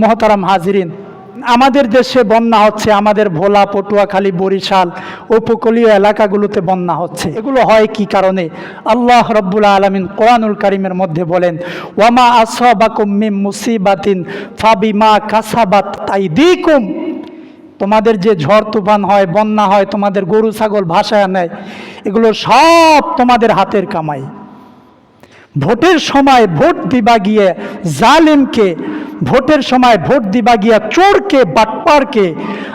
মহতারাম হাজিরিন, আমাদের দেশে বন্যা হচ্ছে, আমাদের ভোলা, পটুয়াখালী, বরিশাল, উপকূলীয় এলাকাগুলোতে বন্যা হচ্ছে। এগুলো হয় কি কারণে? আল্লাহ রব্বুল আলমিন কোরআনুল কারিমের মধ্যে বলেন, ওয়ামা আসবাকুম মিম মুসিবাতিন ফাবিমা কাসাবাত তাইদিকুম তোমাদের যে ঝড় তুফান হয়, বন্যা হয়, তোমাদের গরু, ছাগল ভাসায় নেয়, এগুলো সব তোমাদের হাতের কামাই। ভোটের সময় ভোট দিবা গিয়ে জালিমকে ভোটের সময় ভোট দিবা গিয়া চোরকে, বাটপারকে,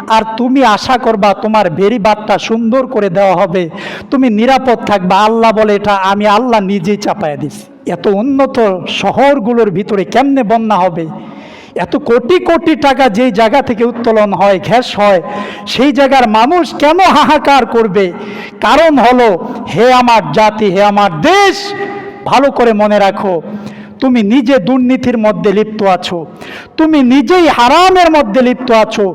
আর তুমি আশা করবা তোমার বেরিবাদটা সুন্দর করে দেওয়া হবে। তুমি নিরাপদ থাকবা। আল্লাহ বলে এটা, আমি আল্লাহ নিজেই চাপায় দিছি। এত উন্নত শহরগুলোর ভিতরে কেমনে বন্যা হবে? এত কোটি কোটি টাকা যেই জায়গা থেকে উত্তোলন হয় ঘ্যাস হয়, সেই জায়গার মানুষ কেন হাহাকার করবে? কারণ হলো, হে আমার জাতি, হে আমার দেশ, ভালো করে মনে রাখো। তুমি নিজে দুর্নীতির মধ্যে লিপ্ত আছো। তুমি নিজেই হারামের মধ্যে লিপ্ত আছো।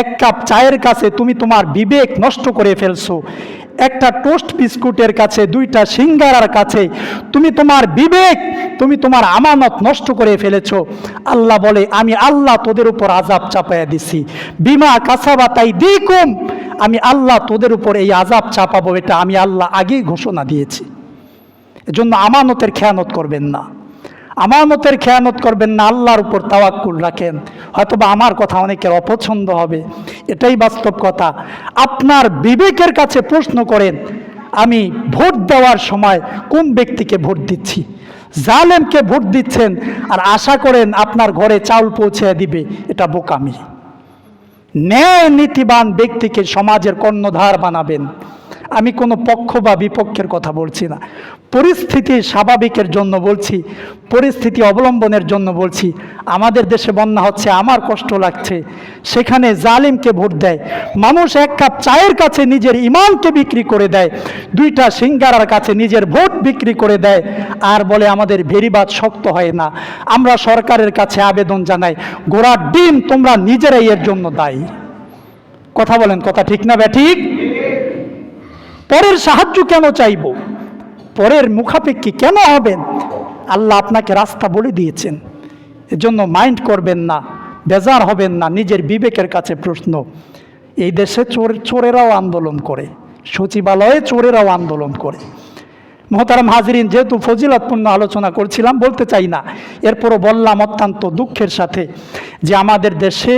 এক কাপ চায়ের কাছে তুমি তোমার বিবেক নষ্ট করে ফেলছো। একটা টোস্ট বিস্কুটের কাছে, দুইটা সিঙ্গারার কাছে তুমি তোমার বিবেক, তুমি তোমার আমানত নষ্ট করে ফেলেছো। আল্লাহ বলে, আমি আল্লাহ তোদের উপর আজাব চাপাইয়া দিছি। বিমা কাসাবা তাই দিকুম আমি আল্লাহ তোদের উপর এই আজাব চাপাবো, এটা আমি আল্লাহ আগেই ঘোষণা দিয়েছি। এজন্য আমানতের খেয়ানত করবেন না। আমানতের খেয়ানত করবেন না, আল্লাহর উপর তাওয়াক্কুল রাখেন। হয়তোবা আমার কথা অনেকের অপছন্দ হবে, এটাই বাস্তব কথা। আপনার বিবেকের কাছে প্রশ্ন করেন, আমি ভোট দেওয়ার সময় কোন ব্যক্তিকে ভোট দিচ্ছি? জালেমকে ভোট দিচ্ছেন আর আশা করেন আপনার ঘরে চাউল পৌঁছে দিবে, এটা বোকামি। ন্যায় নীতিবান ব্যক্তিকে সমাজের কর্ণধার বানাবেন। আমি কোনো পক্ষ বা বিপক্ষের কথা বলছি না। পরিস্থিতি স্বাভাবিকের জন্য বলছি, পরিস্থিতি অবলম্বনের জন্য বলছি। আমাদের দেশে বন্যা হচ্ছে, আমার কষ্ট লাগছে। সেখানে জালিমকে ভোট দেয়। মানুষ এক কাপ চায়ের কাছে নিজের ইমানকে বিক্রি করে দেয়। দুইটা সিঙ্গারার কাছে নিজের ভোট বিক্রি করে দেয়। আর বলে, আমাদের ভেরিবাদ শক্ত হয় না। আমরা সরকারের কাছে আবেদন জানাই। গোড়ার ডিম তোমরা নিজেরাই এর জন্য দায়ী। কথা বলেন, কথা ঠিক না, ব্যাঠিক? পরের সাহায্য কেন চাইব? পরের মুখাপেক্ষী কেন হবেন? আল্লাহ আপনাকে রাস্তা বলে দিয়েছেন। এজন্য মাইন্ড করবেন না, বেজার হবেন না, নিজের বিবেকের কাছে প্রশ্ন। এই দেশে চোর, চোরেরাও আন্দোলন করে, সচিবালয়ে চোরেরাও আন্দোলন করে। মহতারাম হাজিরিন, যেহেতু ফজিলতপূর্ণ আলোচনা করছিলাম, বলতে চাই না। এরপরও বললাম অত্যন্ত দুঃখের সাথে যে আমাদের দেশে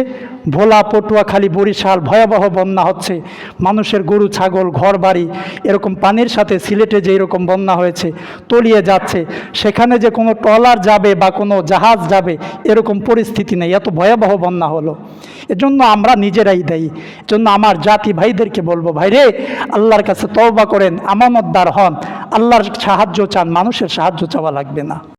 ভোলা পটুয়াখালী বরিশাল, ভয়াবহ বন্যা হচ্ছে। মানুষের গরু, ছাগল ঘর বাড়ি এরকম পানির সাথে সিলেটে যে এরকম বন্যা হয়েছে, তলিয়ে যাচ্ছে। সেখানে যে কোনো ট্রলার যাবে বা কোনো জাহাজ যাবে, এরকম পরিস্থিতি নেই। এত ভয়াবহ বন্যা হলো। এজন্য আমরা নিজেরাই দেই এজন্য আমার জাতি ভাইদেরকে বলব, ভাইরে, আল্লাহর কাছে তওবা করেন, আমানতদার হন। আল্লাহর সাহায্য চান, মানুষের সাহায্য চাওয়া লাগবে না।